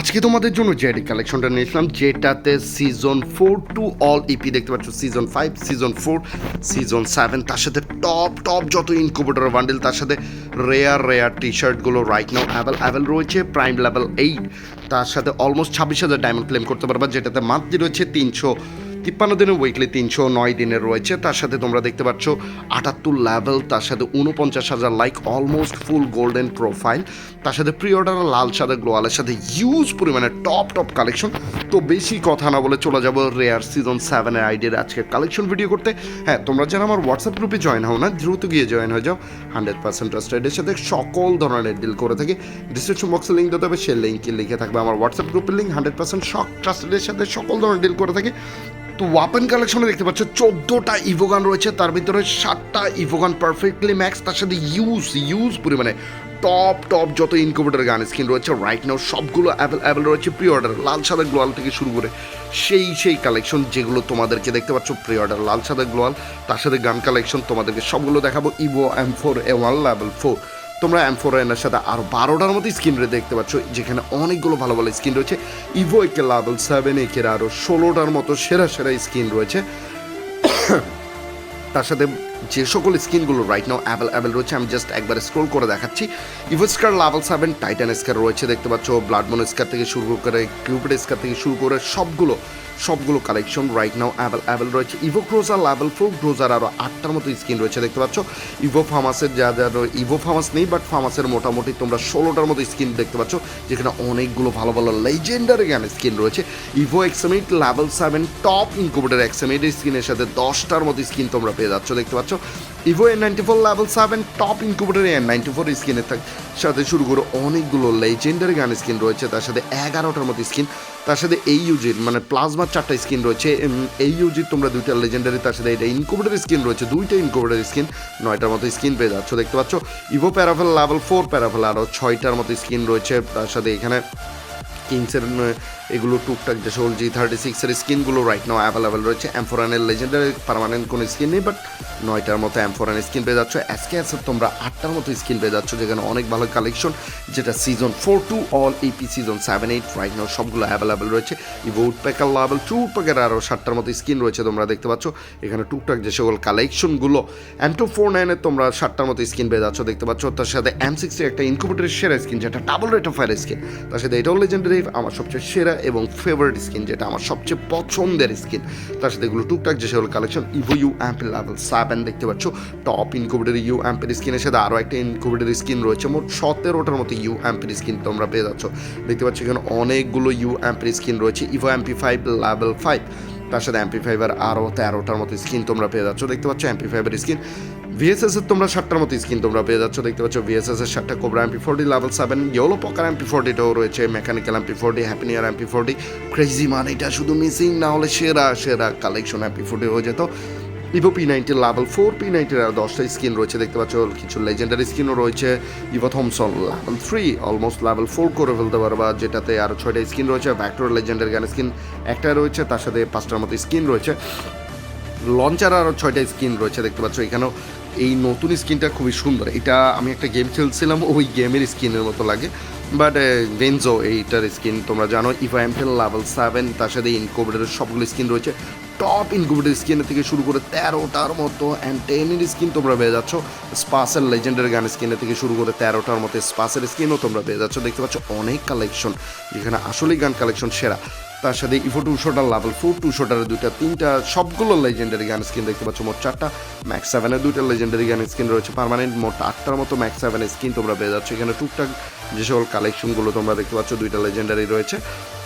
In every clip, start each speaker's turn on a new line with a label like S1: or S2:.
S1: আজকে তোমাদের জন্য জেডি কালেকশনটা নিয়েছিলাম যেটাতে season four to all EP দেখতে পাচ্ছ season five season four season seven তার সাথে টপ টপ যত ইনকুবেটর বান্ডেল তার সাথে রেয়ার রেয়ার টি শার্টগুলো রাইট নাও অ্যাভেল অ্যাভেল রয়েছে প্রাইম লেভেল এইট তার সাথে অলমোস্ট ছাব্বিশ হাজার ডায়মন্ড ক্লেম করতে পারবা, যেটাতে মান্থলি রয়েছে তিনশো তিপ্পান্ন দিনের উইকলি তিনশো নয় দিনের রয়েছে। তার সাথে তোমরা দেখতে পাচ্ছ আটাত্তর লেভেল তার সাথে উনপঞ্চাশ হাজার like almost full golden profile তার সাথে প্রি অর্ডার লাল সাদা গ্লোয়ালের সাথে হিউজ পরিমাণে টপ টপ কালেকশন তো বেশি কথা না বলে চলে যাব রেয়ার সিজন সেভেনের আইডিয়ার আজকে কালেকশন ভিডিও করতে। হ্যাঁ তোমরা যারা আমার হোয়াটসঅ্যাপ গ্রুপে জয়েন হও না, দ্রুত গিয়ে জয়েন হয়ে যাও। হান্ড্রেড পার্সেন্ট ট্রাস্টেডের সাথে সকল ধরনের ডিল করে থাকি। ডিসক্রিপশন বক্সে লিঙ্ক দিতে হবে, সেই লিঙ্কে লিখে থাকবে আমার হোয়াটসঅ্যাপ গ্রুপের লিঙ্ক হান্ড্রেড পার্সেন্ট শক ট্রাস্টেডের সাথে সকল ধরনের ডিল করে থাকি। তো ওয়াপেন কালেকশনে দেখতে পাচ্ছ, চোদ্দোটা ইভোগান রয়েছে, তার ভিতরে সাতটা ইভোগান পারফেক্টলি ম্যাক্স তার সাথে ইউজ ইউজ পরিমাণে টপ টপ যত ইনকুবেটর গান স্কিন রয়েছে রাইট নাও সবগুলো অ্যাভেল রয়েছে প্রি অর্ডার লাল সাদা গ্লোয়াল থেকে শুরু করে সেই সেই কালেকশন যেগুলো তোমাদেরকে দেখতে পাচ্ছ প্রি অর্ডার লাল সাদা গ্লোয়াল তার সাথে গান কালেকশন তোমাদেরকে সবগুলো দেখাবো evo M four A one level four তোমরা এম ফোর এনার সাথে আরও বারোটার মতো স্ক্রিন রে দেখতে পাচ্ছ, যেখানে অনেকগুলো ভালো ভালো স্ক্রিন রয়েছে। ইভো একে লাভেল সেভেন একের আরও ষোলোটার মতো সেরা সেরা স্ক্রিন রয়েছে। তার সাথে যে সকল স্কিনগুলো রাইট নাও অ্যাভেল অ্যাভেল রয়েছে, আমি জাস্ট একবার স্ক্রোল করে দেখাচ্ছি। Evo scar level seven Titan scar রয়েছে, দেখতে পাচ্ছ ব্লাডমন স্কার থেকে শুরু করে কিউপিড স্কার থেকে শুরু করে সবগুলো সবগুলো collection right now avail avail রয়েছে। Evo Groza level four Groza আরও আটটার মতো স্কিন রয়েছে, দেখতে পাচ্ছ। ইভো ফার্মাসের যা যা ইভো ফার্মাস নেই বাট ফার্মাসের মোটামুটি তোমরা ষোলোটার মতো স্কিন দেখতে পাচ্ছ, যেখানে অনেকগুলো ভালো ভালো লেজেন্ডারি জ্ঞান স্কিন রয়েছে। Evo XM eight level seven top incubator এক্সামিটের স্কিনের সাথে দশটার মতো স্কিন তোমরা পেয়ে যাচ্ছ, দেখতে পাচ্ছ। Evo N ninety four level seven top incubator N ninety four স্কিনের সাথে শুরু করে অনেকগুলো লেজেন্ডারি গান স্কিন রয়েছে। তার সাথে এগারোটার মতো স্কিন তার সাথে এই ইউজির মানে প্লাজমার চারটা স্কিন রয়েছে। এই ইউজির তোমরা দুইটা লেজেন্ডারি তার সাথে এটা ইনকুবেটার স্কিন রয়েছে। দুইটা ইনকুবেটার স্কিন নয়টার মতো স্কিন পেয়ে যাচ্ছ। দেখতে পাচ্ছ evo Parafal level four Parafal আরও ছয়টার মতো স্কিন রয়েছে। তার সাথে এখানে কিংসের এগুলো টুকটাক যে সকল জি থার্টি সিক্সের স্কিনগুলো রাইট নাও অ্যাভেলেবেল রয়েছে। অ্যাম্ফোরানের লেজেন্ডারি পারমানেন্ট কোনো স্কিন নেই বাট নয়টার মতো অ্যাম্ফোরান স্কিন পেয়ে যাচ্ছ। এসকে এসের তোমরা আটটার মতো স্কিন পেয়ে যাচ্ছ, যেখানে অনেক ভালো কালেকশন যেটা season four to all EP season seven eight right now সবগুলো অ্যাভেলেবেল রয়েছে। ইভো উডপ্যাকার লেভেল টু উডপ্যাকের আরও সাতটার মতো স্কিন রয়েছে তোমরা দেখতে পাচ্ছ। এখানে টুকটাক যে সকল কালেকশনগুলো এম টু ফোর নাইনের তোমরা সাতটার মতো স্কিন পেয়ে যাচ্ছ, দেখতে পাচ্ছ। তার সাথে এম সিক্সটি একটা ইনকুবেটারের সেরা স্কিন যেটা double rate of fire skin তার সাথে এটাও লেজেন্ডারি আমার সবচেয়ে সেরা এবং ফেভারিট স্কিন যেটা আমার সবচেয়ে পছন্দের স্কিন তার সাথে এগুলো টুকটাক যে সকল collection evo UMP level seven দেখতে পাচ্ছ। টপ ইনকুবেটার ইউ অ্যাম্পের স্কিনের সাথে আরও একটা ইনকুবেটার স্কিন রয়েছে, মোট সতেরোটার মতো ইউ অ্যাম্পের স্কিন তোমরা পেয়ে যাচ্ছ। দেখতে পাচ্ছ এখানে অনেকগুলো ইউ অ্যাম্পের স্কিন রয়েছে evo MP five level five তার সাথে এমপি ফাইভার আরও তেরোটার মতো স্কিন তোমরা পেয়ে যাচ্ছ। দেখতে পাচ্ছ এমপি ফাইভার স্কিন ভিএসএস এর তোমরা সাতটার মতো স্কিন তোমরা পেয়ে যাচ্ছ। দেখতে পাচ্ছ ভিএসএস এর সাতটা cobra MP forty level seven yellow pecker MP ফোরটিটাও রয়েছে mechanical MP forty happy near MP forty crazy man এটা শুধু মিসিং না হলে সেরা সেরা কালেকশন এমপি ফোরটি হয়ে যেত। Evo P ninety level four P নাইনটির আর দশটা স্কিন রয়েছে। দেখতে পাচ্ছ, কিছু লেজেন্ডারি স্কিনও রয়েছে। Evo Thompson level three almost level four করে ফেলতে পারবা, যেটাতে আরও ছয়টা স্কিন রয়েছে। ভ্যাক্টর লেজেন্ডারি গান স্কিন একটা রয়েছে, তার সাথে পাঁচটার মতো স্কিন রয়েছে। লঞ্চার আরও ছয়টা স্কিন রয়েছে, দেখতে পাচ্ছ এখানেও। এই নতুন স্কিনটা খুবই সুন্দর। এটা আমি একটা গেম খেলছিলাম, ওই গেমের স্কিনের মতো লাগে। বাট ভেনজো এইটার স্কিন, তোমরা জানো ইভা এমপেল লেভেল সেভেন তার সাথে ইনকোভেটারের সবগুলো স্কিন রয়েছে। টপ ইনকুবেটার স্কিনের থেকে শুরু করে তেরোটার মতো অ্যান্ড টেনের স্কিন তোমরা পেয়ে যাচ্ছ। স্পাসের লেজেন্ডের গান স্কিনের থেকে শুরু করে তেরোটার মতো স্পাসের স্কিনও তোমরা পেয়ে যাচ্ছ। দেখতে পাচ্ছ অনেক কালেকশন যেখানে আসলেই গান কালেকশন সেরা। তার সাথে evo two shooter level four two শোটারের দুইটা, তিনটা, সবগুলো লেজেন্ডারি গান স্কিন দেখতে পাচ্ছ, মোট চারটা। ম্যাক্স সেভেনের দুইটা লেজেন্ডারি গান স্কিন রয়েছে পার্মানেন্ট মোট আটটার মতো ম্যাক্স সেভেনের স্কিন তোমরা পেয়ে যাচ্ছ। এখানে টুকটাক যে সকল কালেকশনগুলো তোমরা দেখতে পাচ্ছ, দুইটা লেজেন্ডারি রয়েছে।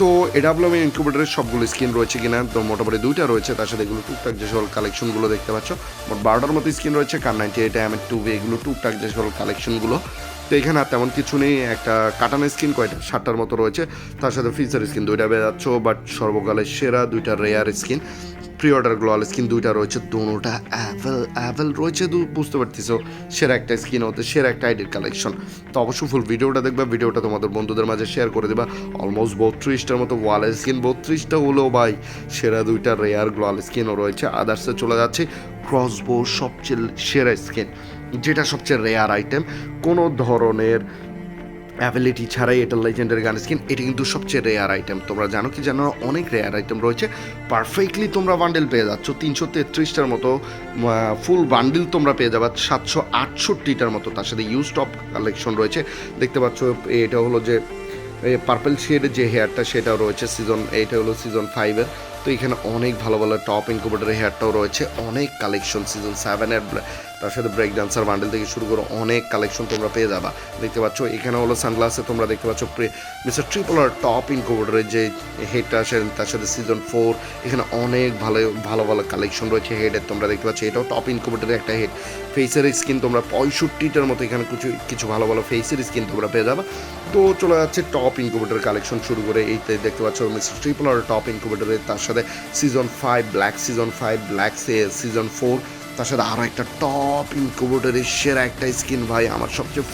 S1: তো এডাব্লিউএম ইনকিউবেটারের সবগুলো স্কিন রয়েছে কিনা, তো মোটামুটি দুইটা রয়েছে, তার সাথে এগুলো টুকটাক যে সকল কালেকশনগুলো দেখতে পাচ্ছ, মোট বারোটার মতো স্কিন রয়েছে Kar ninety eight M two এগুলো টুকটাক যে সকল কালেকশনগুলো এখানে আর তেমন কিছু নেই, একটা কাটানো স্কিন, কয়টা? সাতটার মতো রয়েছে। তার সাথে ফিচার স্কিন দুইটা বেয়ে যাচ্ছ বাট সর্বকালের সেরা দুইটা rare skin pre order gloo wall skin দুইটা রয়েছে দুটা অ্যাভেল অ্যাভেল রয়েছে দু, বুঝতে পারতেছো? সেরা একটা স্কিন হতে, সেরা একটা আইডির কালেকশন তো অবশ্যই ফুল ভিডিওটা দেখবে, ভিডিওটা তোমাদের বন্ধুদের মাঝে শেয়ার করে দেবা। অলমোস্ট বত্রিশটার মতো ওয়াল স্কিন বত্রিশটা হলেও ভাই, সেরা দুইটা রেয়ার গ্লোয়াল স্কিনও রয়েছে। আদার্সে চলে যাচ্ছে ক্রসবো সবচেয়ে সেরা স্কিন যেটা সবচেয়ে রেয়ার আইটেম কোনো ধরনের অ্যাবিলিটি ছাড়াই এটা লেজেন্ডারি গান স্কিন এটা কিন্তু সবচেয়ে রেয়ার আইটেম তোমরা জানো কি জানো অনেক রেয়ার আইটেম রয়েছে। পারফেক্টলি তোমরা বান্ডেল পেয়ে যাচ্ছ। তিনশো তেত্রিশটার মতো ফুল বান্ডিল তোমরা পেয়ে যাবে। সাতশো আটষট্টিটার মতো তার সাথে ইউজ টপ কালেকশন রয়েছে। দেখতে পাচ্ছ, এটা হলো যে পার্পল শেডের যে হেয়ারটা সেটাও রয়েছে সিজন এইটা হলো সিজন ফাইভের তো এখানে অনেক ভালো ভালো টপ ইনকুবেটার হেয়ারটাও রয়েছে, অনেক কালেকশন সিজন সেভেনের তার সাথে ব্রেক ডান্সার বান্ডেল থেকে শুরু করে অনেক কালেকশন তোমরা পেয়ে যাবা। দেখতে পাচ্ছ এখানে হলো সানগ্লাসে তোমরা দেখতে পাচ্ছ মিস্টার ট্রিপলার টপ ইনকুবেটারের যে হেডটা আসে তার সাথে সিজন ফোর এখানে অনেক ভালো ভালো ভালো কালেকশন রয়েছে হেডের তোমরা দেখতে পাচ্ছ, এটাও টপ ইনকুবেটারের একটা হেড ফেসের স্কিন তোমরা পঁয়ষট্টিটার মতো এখানে কিছু কিছু ভালো ভালো ফেসের স্কিন তোমরা পেয়ে যাবা। তো চলে যাচ্ছে টপ ইনকুবেটার কালেকশন শুরু করে এইতে দেখতে পাচ্ছ মিস্টার ট্রিপলার টপ ইনকুবেটারের তার সাথে season five black season five black season four তার সাথে আরও একটা টপ ইনকুবেটারের সেরা একটা স্কিন ভাই, আমার সবচেয়ে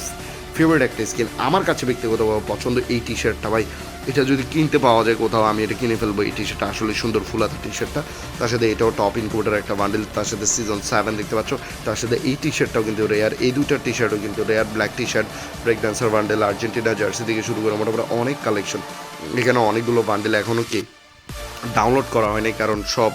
S1: ফেভারিট একটা স্কিন আমার কাছে ব্যক্তিগতভাবে পছন্দ এই টি শার্টটা ভাই। এটা যদি কিনতে পাওয়া যায় কোথাও, আমি এটা কিনে ফেলব এই টি শার্টটা আসলে সুন্দর ফুলাতে টি শার্টটা তার সাথে এটাও টপ ইনকুবেটার একটা বান্ডেল তার সাথে সিজন সেভেন দেখতে পাচ্ছ, তার সাথে এই টি শার্টটাও কিন্তু রেয়ার এই দুটা টি শার্টও কিন্তু rare black T shirt break dancer bundle Argentina jersey থেকে শুরু করে মোটামুটি অনেক কালেকশন এখানে অনেকগুলো বান্ডেল এখনও কি ডাউনলোড করা হয়নি কারণ সব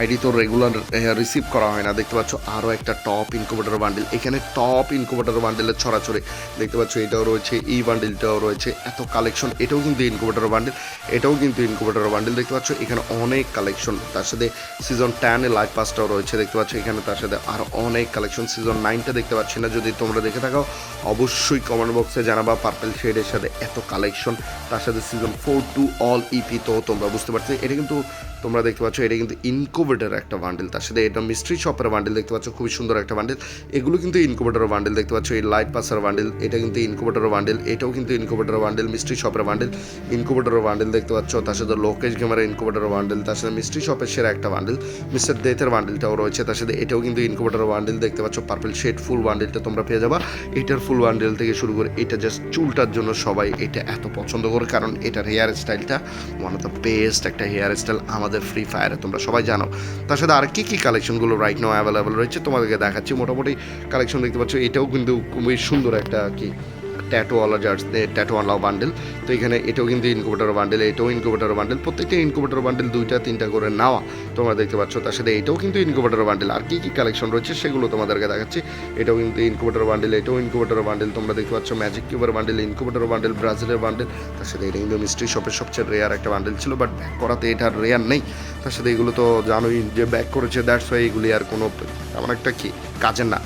S1: আইডি তো রেগুলার রিসিভ করা হয় না। দেখতে পাচ্ছ আরও একটা টপ ইনকুবেটার বান্ডেল এখানে টপ ইনকুবেটার বান্ডেলের ছড়াছড়ি। দেখতে পাচ্ছ এটাও রয়েছে, এই বান্ডেলটাও রয়েছে। এত কালেকশন এটাও কিন্তু ইনকুবেটার বান্ডেল এটাও কিন্তু ইনকুবেটার বান্ডেল দেখতে পাচ্ছ এখানে অনেক কালেকশন তার সাথে সিজন টেনে লাইভ পাসটাও রয়েছে। দেখতে পাচ্ছ এখানে তার সাথে আরও অনেক কালেকশন সিজন নাইনটা দেখতে পাচ্ছি না। যদি তোমরা দেখে থাকো, অবশ্যই কমেন্ট বক্সে জানাবা পার্পেল শেডের সাথে এত কালেকশন তার সাথে season four to all EP তো তোমরা বুঝতে পারছ। এটা কিন্তু তোমরা দেখতে পাচ্ছ, এটা কিন্তু ইনকুবেটার একটা বান্ডেল তার সাথে এটা মিস্ট্রি শপের বান্ডেল দেখতে পাচ্ছ, খুবই সুন্দর একটা বান্ডেল এগুলো কিন্তু ইনকুবেটার বান্ডেল দেখতে পাচ্ছ, এই লাইট পাসার বান্ডেল এটা কিন্তু ইনকুবেটার বান্ডেল এটাও কিন্তু ইনকুবেটার বান্ডেল মিস্ট্রি শপের বান্ডেল ইনকুবেটার বান্ডেল দেখতে পাচ্ছ, তার সাথে লোকেশ গেমারের ইনকুবেটার বান্ডেল তার সাথে মিস্ট্রি শপের সেরা একটা বান্ডেল মিস্টার দেথের বান্ডেলটাও রয়েছে, তার সাথে এটাও কিন্তু ইনকুবেটার বান্ডেল দেখতে পাচ্ছ পার্পল শেড ফুল বান্ডেলটা তোমরা পেয়ে যাবা। এটার ফুল বান্ডেল থেকে শুরু করে এটা জাস্ট চুলটার জন্য সবাই এটা এত পছন্দ করে, কারণ এটার হেয়ার স্টাইলটা ওয়ান অফ দ্য বেস্ট একটা হেয়ার স্টাইল আমাদের ফ্রি ফায়ারে তোমরা সবাই জানো। তার সাথে আর কী কী কালেকশনগুলো রাইট নাও অ্যাভেলেবেল রয়েছে তোমাদেরকে দেখাচ্ছি। মোটামুটি কালেকশন দেখতে পাচ্ছ, এটাও কিন্তু খুবই সুন্দর একটা কি ট্যাটোওয়ালা জার্স ট্যাটোওয়ালা বান্ডেল তো এখানে এটাও কিন্তু ইনকুবেটার বান্ডেল এটাও ইনকুবেটার বান্ডেল প্রত্যেকটা ইনকুবেটার বান্ডেল দুইটা, তিনটা করে নেওয়া তোমরা দেখতে পাচ্ছ। তার সাথে এটাও কিন্তু ইনকুবেটার বান্ডেল আর কী কী কালেকশন রয়েছে সেগুলো তোমাদেরকে দেখাচ্ছি। এটাও কিন্তু ইনকুবেটার বান্ডেল এটাও ইনকুবেটার বান্ডেল তোমরা দেখতে পাচ্ছ ম্যাজিক কিউবের বান্ডেল ইনকুবেটার বান্ডেল ব্রাজিলের বান্ডেল তার সাথে এটা কিন্তু মিস্ট্রি শপের সবচেয়ে রেয়ার একটা বান্ডেল ছিল বাট ব্যাক করাতে এটা আর রেয়ার নেই। তার সাথে এগুলো তো জানোই যে ব্যাক করেছে দ্যাটস ওয়াই এগুলি আর কোনো তেমন একটা কি কাজের না।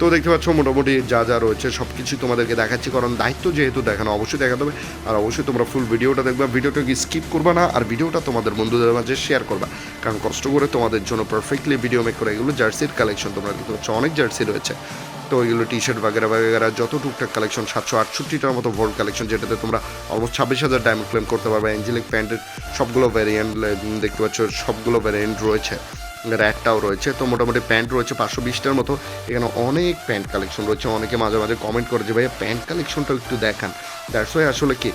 S1: তো দেখতে পাচ্ছ, মোটামুটি যা যা রয়েছে সব কিছু তোমাদেরকে দেখাচ্ছি, কারণ দায়িত্ব যেহেতু দেখানো অবশ্যই দেখাতে হবে, আর অবশ্যই তোমরা ফুল ভিডিওটা দেখবা, ভিডিওটাকে স্কিপ করবা না, আর ভিডিওটা তোমাদের বন্ধুদের মাঝে শেয়ার করবা, কারণ কষ্ট করে তোমাদের জন্য পারফেক্টলি ভিডিও মেক করে এগুলো জার্সির কালেকশন তোমরা দেখতে পাচ্ছ অনেক জার্সি রয়েছে। তো এগুলো টি শার্ট বাগেরা বাগেরা, যত টুকটাক কালেকশন সাতশো আটষট্টিটার মতো ভোল্ট কালেকশন যেটাতে তোমরা অলমোস্ট ছাব্বিশ হাজার ডায়মন্ড ক্লেম করতে পারবে অ্যাঞ্জেলিক প্যান্টের সবগুলো ভ্যারিয়েন্ট দেখতে পাচ্ছ, সবগুলো ভ্যারিয়েন্ট রয়েছে। র্যাকটাও রয়েছে। তো মোটামুটি প্যান্ট রয়েছে পাঁচশো বিশটার মতো। এখানে অনেক প্যান্ট কালেকশন রয়েছে। অনেকে মাঝে মাঝে কমেন্ট করে যে, ভাইয়া, প্যান্ট কালেকশনটাও একটু দেখান। দ্যাটস ওয়াই আসলে কি?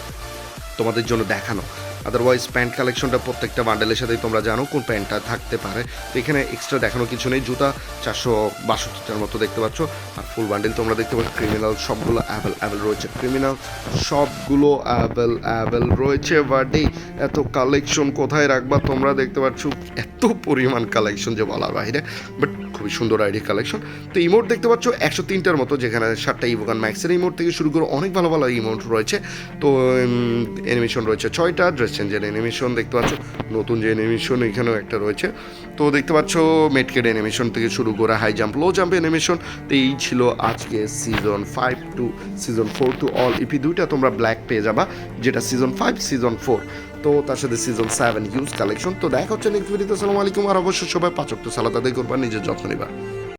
S1: তোমাদের জন্য দেখানো। আদারওয়াইজ প্যান্ট কালেকশনটা প্রত্যেকটা বান্ডেলের সাথেই তোমরা জানো কোন প্যান্টটা থাকতে পারে। তো এখানে এক্সট্রা দেখানো কিছু নেই। জুতা চারশো বাষট্টিটার মতো দেখতে পাচ্ছ। আর ফুল বান্ডেল তোমরা দেখতে পাচ্ছ। ক্রিমিনাল সবগুলো অ্যাভেল অ্যাভেল রয়েছে। ক্রিমিনাল সবগুলো অ্যাভেল অ্যাভেল রয়েছে। বাট এত কালেকশন কোথায় রাখবা? তোমরা দেখতে পাচ্ছ এত পরিমাণ কালেকশন যে বলার বাইরে। বাট খুবই সুন্দর আইডি কালেকশন তো ইমোট দেখতে পাচ্ছ একশো তিনটার মতো, যেখানে সাতটা ইভোগান ম্যাক্সের ইমোট থেকে শুরু করে অনেক ভালো ভালো ইমোট রয়েছে। তো অ্যানিমেশন রয়েছে ছয়টা ড্রেস চেঞ্জের অ্যানিমেশন দেখতে পাচ্ছ, নতুন যে অ্যানিমেশন এখানেও একটা রয়েছে। তো দেখতে পাচ্ছ মেটকেট অ্যানিমেশন থেকে শুরু করে high jump low jump animation তো এই ছিল আজকে season five to season four to all EP দুইটা, তোমরা ব্ল্যাক পেয়ে যাবা, যেটা সিজন ফাইভ সিজন ফোর তো তার সাথে সিজন সেভেন ইউজ কালেকশন তো দেখা হচ্ছে নেক্সট ভিডিওতে আসসালামু আলাইকুম, আর অবশ্যই সবাই পাচক তো সালাদ আদায় নিজের যত্ন নিবা।